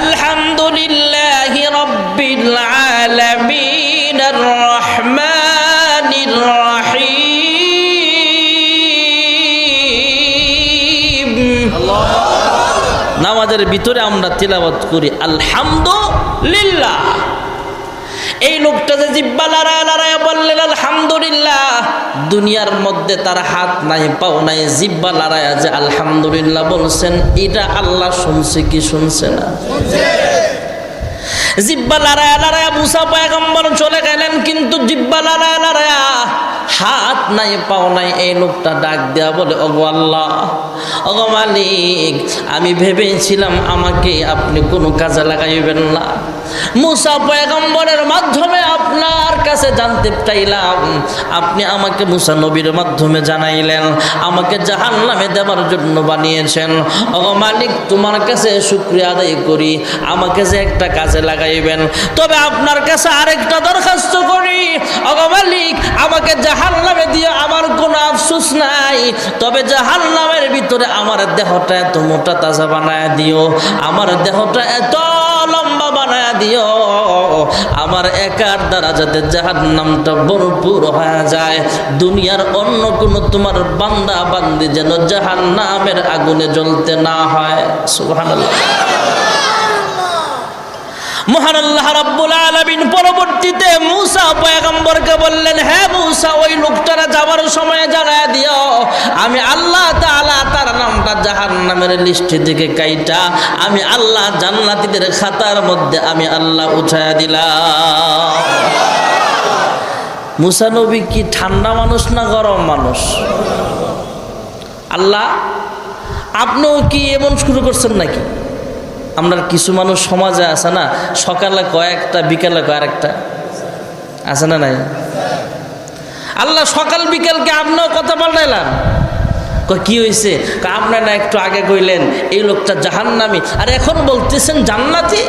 আলহামদুলিল্লাহি রাব্বিল আলামিন রহমানির রহিম। নামাজের ভিতরে আমরা তিলাওয়াত করি আলহামদুলিল্লাহ। এই লোকটা যে জিব্বা লড়ায় লড়ায় বললেন, আলহামদুলিল্লাহ। দুনিয়ার মধ্যে তার হাত নাই, পাও নাই, জিব্বা লড়ায় যে আলহামদুলিল্লাহ বলছেন, এটা আল্লাহ শুনছে কি শুনছে না? জিব্বা লড়ায় লড়ায় মুসা পয়গম্বর চলে গেলেন, কিন্তু জিব্বা লড়ায় লড়ায় হাত নাই, পাও নাই, এই লোকটা ডাক দেয়া বলে, ওগো আল্লাহ, ওগো মালিক, আমি ভেবেছিলাম আমাকে আপনি কোনো কাজে লাগাইবেন না। মুসা পয়গম্বরের মাধ্যমে আপনার কাছে জানতে চাইলাম। আপনি আমাকে মুসা নবীর মাধ্যমে জানাইলেন, আমাকে জাহান নামে দেওয়ার জন্য বানিয়েছেন। ওগো মালিক, তোমার কাছে শুক্রিয়া আদায় করি, আমাকে যে একটা কাজে লাগাইবেন। তবে আপনার কাছে আরেকটা দরখাস্ত করি। ওগো মালিক, আমাকে জাহান নামে দিয়ে আমার কোনো আফসোস নাই। তবে জাহান নামের ভিতরে আমার দেহটা এত মোটা তাজা বানায় দিও। আমার দেহটা এত বানায় দিও। আমার একার দ্বারা যাতে জাহান নামটা ভরপুর হয়ে যায়। দুনিয়ার অন্য কোনো তোমার বান্দা বান্দি যেন জাহান নামের আগুনে জ্বলতে না হয়। সুবহানাল্লাহ। মহান রাব্বুল আলামিন পরবর্তীতে মূসা পয়গম্বরকে বললেন হ্যাঁ মূসা, ওই লোকটারা যাওয়ার সময় জানায় দিও। আমি আল্লাহ তাআলা তার নামটা জাহান্নামের লিস্টে থেকে কাইটা, আমি আল্লাহ জান্নাতীদের খাতার মধ্যে আমি আল্লাহ উঠায় দিলাম। মুসা নবী কি ঠান্ডা মানুষ না গরম মানুষ? আল্লাহ, আপনিও কি এমন শুরু করছেন নাকি? আমরা কিছু মানুষ সমাজে আছে না, সকালে কয়েকটা বিকালে কয়েকটা আছে না নাই? আল্লাহ সকাল বিকালকে আপনিও কথা পাল্টাইলাম কি হয়েছে আপনার না একটু আগে কইলেন, এই লোকটা জাহান্নামি। আর এখন বলতেছেন জান্নাতি?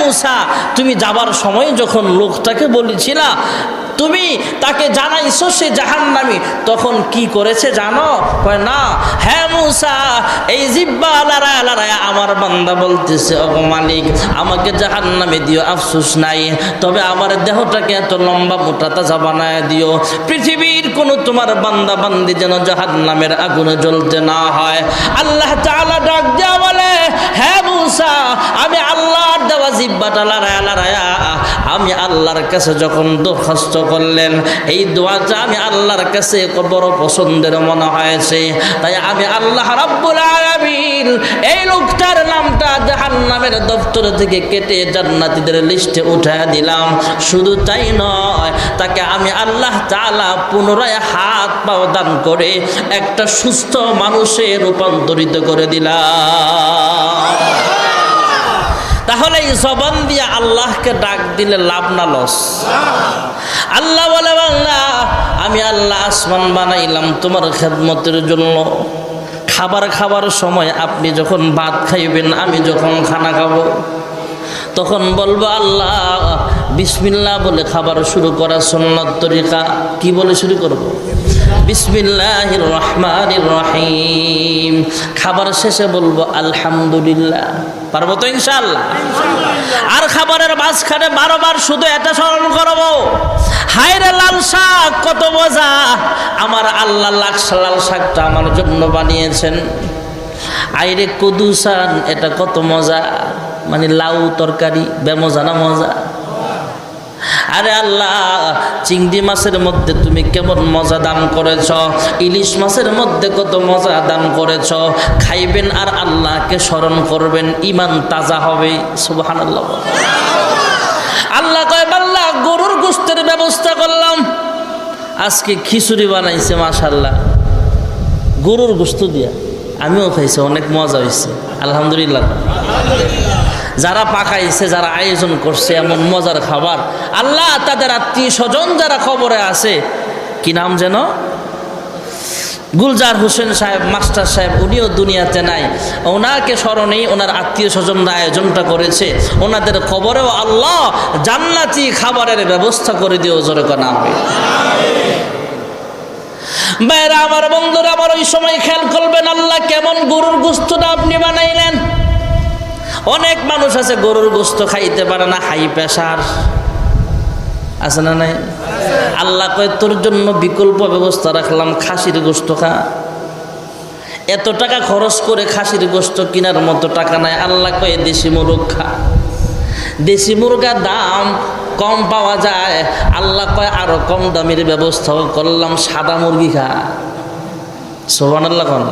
মুসা, তুমি যাবার সময় যখন লোকটাকে বলেছিলা তুমি তাকে জানাইছো সে জাহান্নামি। তখন কি করেছে জানো? কয়, না হ্যাঁ মুসা, এই জিব্বা লড়ায় লড়ায় আমার বান্দা বলতেছে অগো মালিক, আমাকে জাহান্নামে দিও, আফসোস নাই। তবে আমার দেহটাকে এত লম্বা মোটা তাজা বানায় দিও। পৃথিবীর কোনো তোমার বান্দা বান্দি যেন জাহান্নামের আগুনে জ্বলতে না হয়। আল্লাহ তাআলা ডাক দেওয়া বলে হ্যাঁ আমি আল্লাহর দেওয়া জিব্বাটা লড়ায়া লড়ায়া আমি আল্লাহর কাছে যখন দরখাস্ত করলেন, এই দোয়াটা আমি আল্লাহর কাছে বড় পছন্দের মনে হয়েছে। তাই আমি আল্লাহ রাব্বুল আলামিন এই লোকটার নামটা জাহান্নামের দপ্তর থেকে কেটে জান্নাতীদের লিস্টে উঠায় দিলাম। শুধু তাই নয়, তাকে আমি আল্লাহ তাআলা পুনরায় হাত পাও দান করে একটা সুস্থ মানুষে রূপান্তরিত করে দিলাম। তাহলে জবান দিয়ে আল্লাহকে ডাক দিলে লাভ না লস। আল্লাহ বলে বাংলা আমি আল্লাহ আসমান বানাইলাম তোমার খেদমতের জন্য। খাবার খাবার সময় আপনি যখন ভাত খাইবেন, আমি যখন খানা খাব, তখন বলব, আল্লাহ, বিসমিল্লাহ বলে খাবার শুরু করা সন্ন্যত তরিকা কি বলে শুরু করব। বিসমিল্লাহ রহমান রহিম। খাবার শেষে বলব, আলহামদুলিল্লাহ। পারব তো ইনশাল্লাহ আর খাবারের মাঝখানে বারবার শুধু এটা স্মরণ করব। হায়রে লাল শাক, কত মজা। আমার আল্লাহ লাক্স লাল শাকটা আমার জন্য বানিয়েছেন। আইরে কদুসান, এটা কত মজা। মানে লাউ তরকারি, বেমজা না মজা। আরে আল্লাহ, চিংড়ি মাছের মধ্যে তুমি কেমন মজা দান করেছ? ইলিশ মাছের মধ্যে কত মজা দান করেছ? খাইবেন আর আল্লাহকে স্মরণ করবেন ইমান তাজা হবে। সুবাহান আল্লাহ আল্লাহ কয়, বাল্লা, গরুর গোস্তের ব্যবস্থা করলাম। আজকে খিচুড়ি বানাইছে মাশাল্লাহ গরুর গোস্ত দিয়া। আমিও খাইছি, অনেক মজা হয়েছে আলহামদুলিল্লাহ। যারা পাকাইছে, যারা আয়োজন করছে, এমন মজার খাবার। আল্লাহ তাদের আত্মীয় স্বজন যারা খবরে আছে, কি নাম যেন? গুলজার হোসেন সাহেব, মাস্টার সাহেব, উনিও দুনিয়াতে নাই। ওনাকে স্মরণেই ওনার আত্মীয় স্বজনরা আয়োজনটা করেছে। ওনাদের খবরেও আল্লাহ জান্নাতি খাবারের ব্যবস্থা করে দিও, জোরে না হবে বাইরা আমার বন্ধুরা, আমার ওই সময় খেয়াল করবেন, আল্লাহ কেমন গরুর গুস্তটা আপনি বানাইলেন। অনেক মানুষ আছে, গরুর গোস্ত খাইতে পারে না, হাই প্রেশার আছে না নাই? আল্লাহ কয়, তোর জন্য বিকল্প ব্যবস্থা রাখলাম, খাসির গোস্ত খা। এত টাকা খরচ করে খাসির গোস্ত কেনার মতো টাকা নাই। আল্লাহ কয়ে, দেশি মুরগ খা। দেশি মুরগার দাম কম পাওয়া যায়। আল্লাহ কয়, আরও কম দামের ব্যবস্থাও করলাম, সাদা মুরগি খা। সোহান আল্লাহ কন।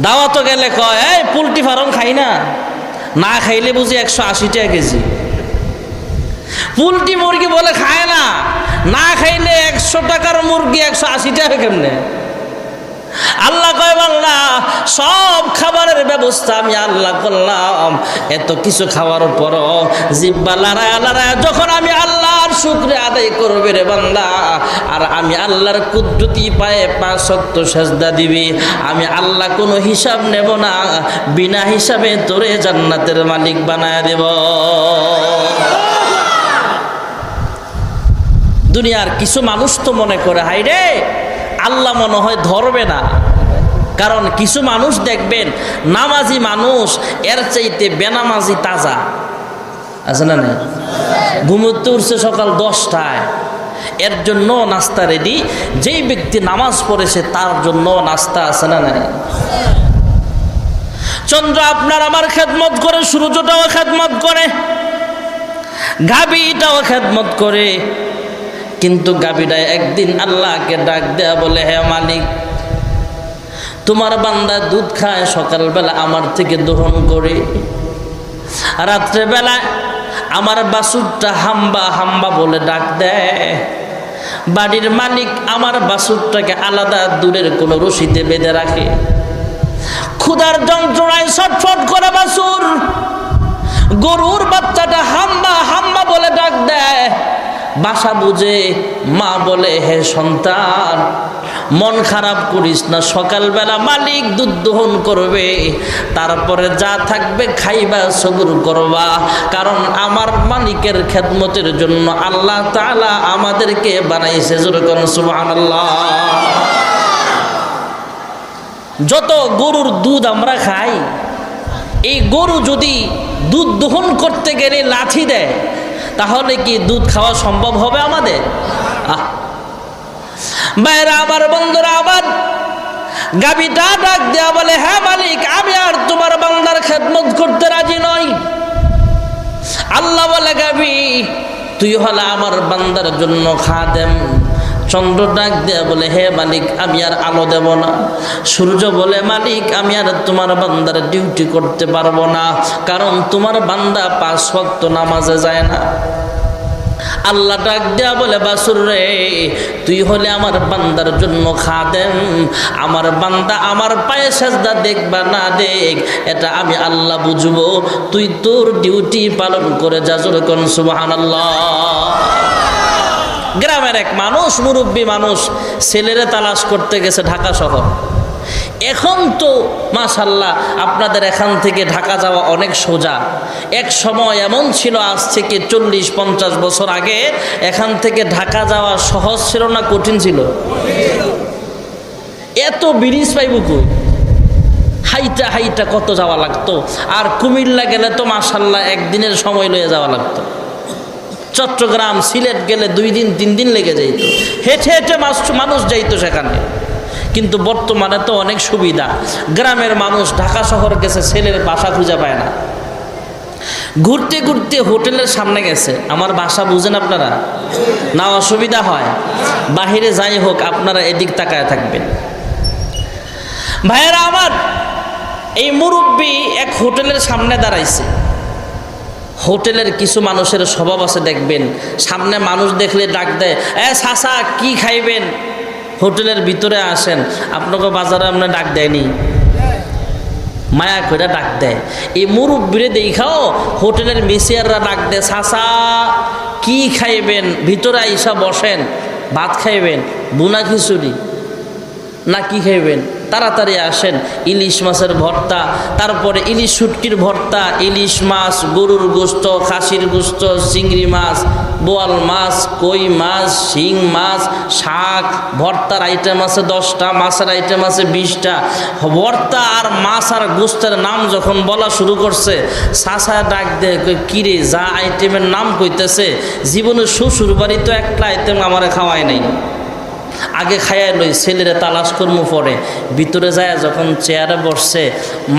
দাওয়াত গেলে কয়, এই, পোলট্রি ফার্ম খাই না। না খাইলে বুঝি একশো আশি টাকা কেজি। পোলট্রি মুরগি বলে খায় না। না খাইলে একশো টাকার মুরগি একশো আশি টাকা কেমনে? আল্লাহ কয় বাংলা সব ব্যবস্থা আমি আল্লাহ করলাম। এত কিছু খাওয়ার পর জিব্বা লড়ায় লড়ায় যখন আমি আল্লাহর শুক্রে আদায় করবে রে বান্দা, আর আমি আল্লাহর কুদ্রুতি পায়ে পা শক্ত সেজদা দিবি, আমি আল্লাহ কোনো হিসাব নেব না, বিনা হিসাবে তোরে জান্নাতের মালিক বানায় দেব। দুনিয়ার কিছু মানুষ তো মনে করে হাই রে, আল্লাহ মনে হয় ধরবে না। কারণ কিছু মানুষ দেখবেন, নামাজি মানুষ, এর চাইতে বেনামাজি তাজা। আছে না না ঘুমোতে উঠছে সকাল দশটায়। এর জন্য নাস্তা রেডি যেই ব্যক্তি নামাজ পড়েছে তার জন্য নাস্তা আছে না নাই? চন্দ্র আপনার আমার খেদমত করে, সূর্যটাও খেদমত করে গাবিটাও খেদমত করে। কিন্তু গাবিটায় একদিন আল্লাহকে ডাক দেয়া বলে, হে মালিক তোমার বান্দা দুধ খায় সকালবেলা আমার থেকে দহন করে। রাত্রেবেলায় আমার বাসুরটা হাম্বা হাম্বা বলে ডাক দেয়। বাড়ির মালিক আমার বাসুরটাকে আলাদা দূরের কোনো রশিতে বেঁধে রাখে। ক্ষুধার যন্ত্রণায় ছটফট করে বাসুর গরুর বাচ্চাটা হাম্বা হাম্বা বলে ডাক দেয়। বাসা বুঝে মা বলে, হে সন্তান মন খারাপ করিস না, সকালবেলা মালিক দুধ দহন করবে, তারপরে যা থাকবে খাইবা, সবুর করবা। কারণ আমার মালিকের খেদমতের জন্য আল্লাহ তাআলা আমাদেরকে বানাইছে যেরকম সুবহানাল্লাহ। যত গরুর দুধ আমরা খাই, এই গরু যদি দুধ দহন করতে গেলে লাঠি দেয়, তাহলে কি দুধ খাওয়া সম্ভব হবে আমাদের? আহ বাইরা আমার বন্ধুরা আবার গাবিটা ডাক দেয়া বলে হ্যাঁ মালিক, আমি আর তোমার বান্দার খেদমত করতে রাজি নই। আল্লাহ বলে গাবি তুই হলে আমার বান্দার জন্য খা দেম চন্দ্র ডাক দেয়া বলে, হে মালিক, আমি আর আলো দেব না। সূর্য বলে, মালিক, আমি আর তোমার বান্দার ডিউটি করতে পারব না, কারণ তোমার বান্দা পাঁচ ভক্ত নামাজে যায় না। আল্লাহ ডাক দেয়া বলে, বাসুর রে, তুই হলে আমার বান্দার জন্য খা দেন আমার বান্দা আমার পায়ে সাজদা দেখবা না দেখ, এটা আমি আল্লাহ বুঝব। তুই তোর ডিউটি পালন করে যা যেরকম সুবাহান গ্রামের এক মানুষ, মুরব্বী মানুষ, ছেলেরে তালাশ করতে গেছে ঢাকা শহর। এখন তো মাশাল্লাহ, আপনাদের এখান থেকে ঢাকা যাওয়া অনেক সোজা। এক সময় এমন ছিল, আজ থেকে চল্লিশ, পঞ্চাশ বছর আগে এখান থেকে ঢাকা যাওয়া সহজ ছিল না কঠিন ছিল? এত ব্রিজ পাইব কই? হাইটা হাইটা কত যাওয়া লাগতো? আর কুমিল্লা গেলে তো মাশাল্লাহ একদিনের সময় লয়ে যাওয়া লাগতো। চট্টগ্রাম, সিলেট গেলে দুই দিন, তিন দিন লেগে যাইত। হেঁটে হেঁটে মানুষ যাইতো সেখানে। কিন্তু বর্তমানে তো অনেক সুবিধা। গ্রামের মানুষ ঢাকা শহর গেছে, ছেলের বাসা খুঁজে পায় না। ঘুরতে ঘুরতে হোটেলের সামনে গেছে। আমার বাসা বুঝেন আপনারা? না অসুবিধা হয়। বাহিরে যাই হোক, আপনারা এদিক তাকায় থাকবেন। ভাইয়েরা আমার, এই মুরব্বী এক হোটেলের সামনে দাঁড়াইছে। হোটেলের কিছু মানুষের স্বভাব আছে, দেখবেন। সামনে মানুষ দেখলে ডাক দেয়, এ সাসা, কি খাইবেন? হোটেলের ভিতরে আসেন, আপনাকে বাজারে আপনার ডাক দেয়নি। মায়া করে ডাক দেয়। এই মুরব্বীরে দেখাও হোটেলের মেসিয়াররা ডাক দেয় সাসা কি খাইবেন? ভিতরে আইসা বসেন, ভাত খাইবেন, বুনা খিচুড়ি, না কি খাইবেন? তাড়াতাড়ি আসেন। ইলিশ মাছের ভর্তা, তারপরে ইলিশ শুটকির ভর্তা, ইলিশ মাছ, গরুর গোস্ত, খাসির গোস্ত, চিংড়ি মাছ, বোয়াল মাছ, কই মাছ, শিং মাছ, শাক, ভর্তার আইটেম আছে দশটা, মাছের আইটেম আছে বিশটা। ভর্তা আর মাছ আর গোস্তের নাম যখন বলা শুরু করছে, সাসা ডাক দেয় কিরে, যা আইটেমের নাম কইতেছে জীবনে শ্বশুর বাড়ি তো একটা আইটেম আমারে খাওয়ায় নাই। আগে খাইয়া লই, ছেলেরা তালাশ কর্ম পরে ভিতরে যায় যখন চেয়ারে বসছে,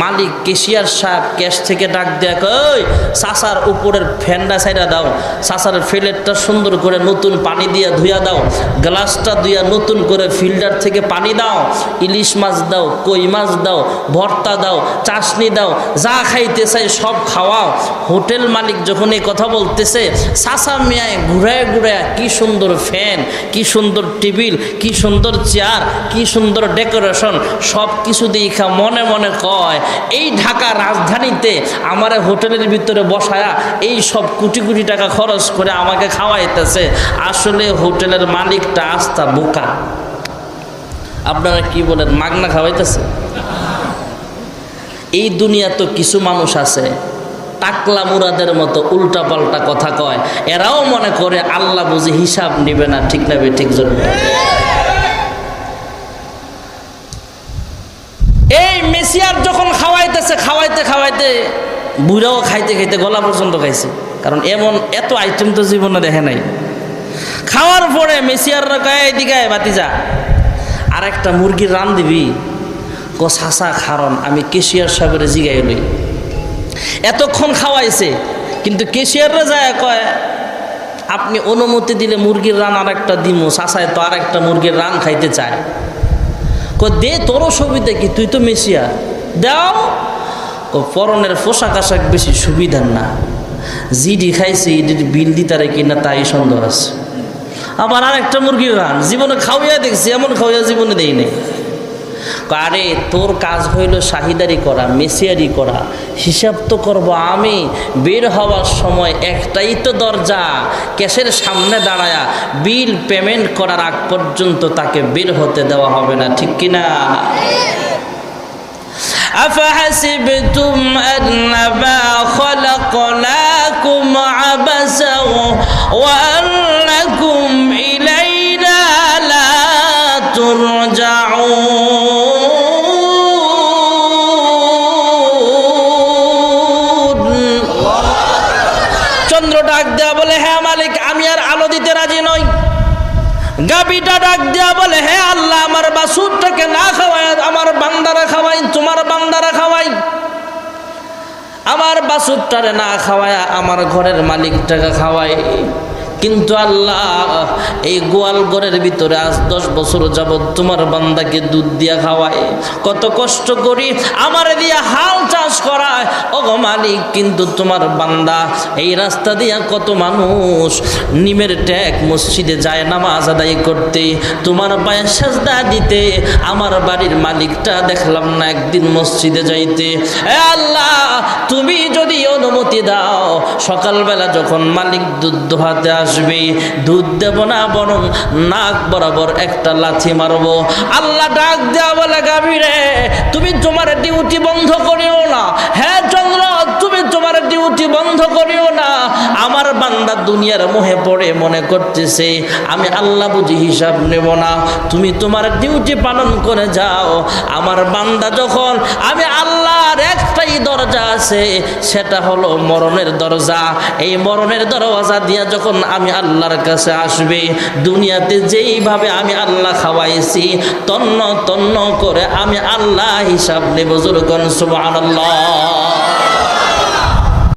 মালিক কেশিয়ার সাহেব ক্যাশ থেকে ডাক দেয়া কই সাসার উপরের ফ্যানটা সাইডা দাও। সাসার ফিল্টারটা সুন্দর করে নতুন পানি দিয়া ধুইয়া দাও। গ্লাসটা ধুইয়া নতুন করে ফিল্টার থেকে পানি দাও। ইলিশ মাছ দাও, কই মাছ দাও, ভর্তা দাও, চাশনি দাও, যা খাইতে চাই সব খাওয়াও। হোটেল মালিক যখন এই কথা বলতেছে সাসা মিয়ায় ঘুরায় ঘুরায় কি সুন্দর ফ্যান, কি সুন্দর টেবিল কি সুন্দর চেয়ার, কি সুন্দর ডেকোরেশন সব কিছু দেখা মনে মনে কয়, এই ঢাকা রাজধানীতে আমার হোটেলের ভিতরে বসায়া এই সব কোটি কোটি টাকা খরচ করে আমাকে খাওয়াইতেছে। আসলে হোটেলের মালিকটা আস্থা বোকা। আপনারা কি বলেন, মাগনা খাওয়াইতেছে? এই দুনিয়া তো কিছু মানুষ আছে টাকলা মুরাদের মতো উল্টা পাল্টা কথা কয়। এরাও মনে করে আল্লাহ বুঝি হিসাব নিবে না ঠিক না ঠিক জন্য। এই মেসিয়ার যখন খাওয়াইতেছে খাওয়াইতে খাওয়াইতে বুড়াও খাইতে খাইতে গলা পর্যন্ত খাইছে। কারণ এমন এত আইটেম তো জীবনে দেখে নাই। খাওয়ার পরে মেসিয়াররা কয় আয়, বাতিজা আর একটা মুরগির রান দিবি? কো সাসা খারণ আমি কেশিয়ার সাহেবের জিগাই লই। এতক্ষণ খাওয়াইছে। কিন্তু কেশিয়াররা যায় কয়, আপনি অনুমতি দিলে মুরগির রান আর একটা দিমু সাসায় তো আর একটা মুরগির রান খাইতে চায়। ক দে, তোরও সুবিধা কি? তুই তো মেশিয়া দাও। ও পরনের পোশাক আশাক বেশি সুবিধার না। জিডি খাইছে, ইডির বিল দিতারে কিনা তাই সন্দেহ আছে। আবার আর একটা মুরগির রান। জীবনে খাওয়াইয়া দেখছি, এমন খাওয়াইয়া জীবনে দেই নেই। আরে তোর কাজ হইল শাহিদারি করা মেসিয়ারি করা হিসাব তো করব আমি বের হওয়ার সময় একটাই তো দরজা ক্যাশের সামনে দাঁড়ায়া বিল পেমেন্ট করার আগ পর্যন্ত তাকে বের হতে দেওয়া হবে না ঠিক কিনা أفحسبتم أنما خلقناكم عبثا وأنكم আমার বাসুরটারে না খাওয়ায় আমার ঘরের মালিকটাকে খাওয়াই। কিন্তু আল্লাহ, এই গোয়াল ঘরের ভিতরে আজ দশ বছর যাবৎ তোমার বান্দাকে দুধ দিয়া খাওয়ায়। কত কষ্ট করি, আমার দিয়া হাল চাষ করায়। ও মালিক, কিন্তু তোমার বান্দা এই রাস্তা দিয়া কত মানুষ নিমের ট্যাগ মসজিদে যায় নামাজ আদায় করতে, তোমার পায়ে সাজদা দিতে, আমার বাড়ির মালিকটা দেখলাম না একদিন মসজিদে যাইতে। আল্লাহ, তুমি যদি অনুমতি দাও, সকালবেলা যখন মালিক দুধ দোহাতে আসবে। দুধ দেব না, বরং নাক বরাবর একটা লাথি মারব। আল্লাহ ডাক দেওয়া বলে, গাভীরে, তুমি তোমার ডিউটি বন্ধ করিও না। হ্যাঁ তোমার বন্ধ করিও না। আমার বান্দা দুনিয়ার মোহে পড়ে মনে করতেছে, আমি আল্লাহ বুঝি হিসাব নেব না। তুমি তোমার ডিউটি পালন করে যাও। আমার বান্দা যখন, আমি আল্লাহর একটাই দরজা আছে, সেটা হলো মরণের দরজা। এই মরণের দরজা দিয়া যখন আমি আল্লাহর কাছে আসবে, দুনিয়াতে যেইভাবে আমি আল্লাহ খাওয়াইছি, তন্ন তন্ন করে আমি আল্লাহ হিসাব নেব। জোরকন সুবহানাল্লাহ।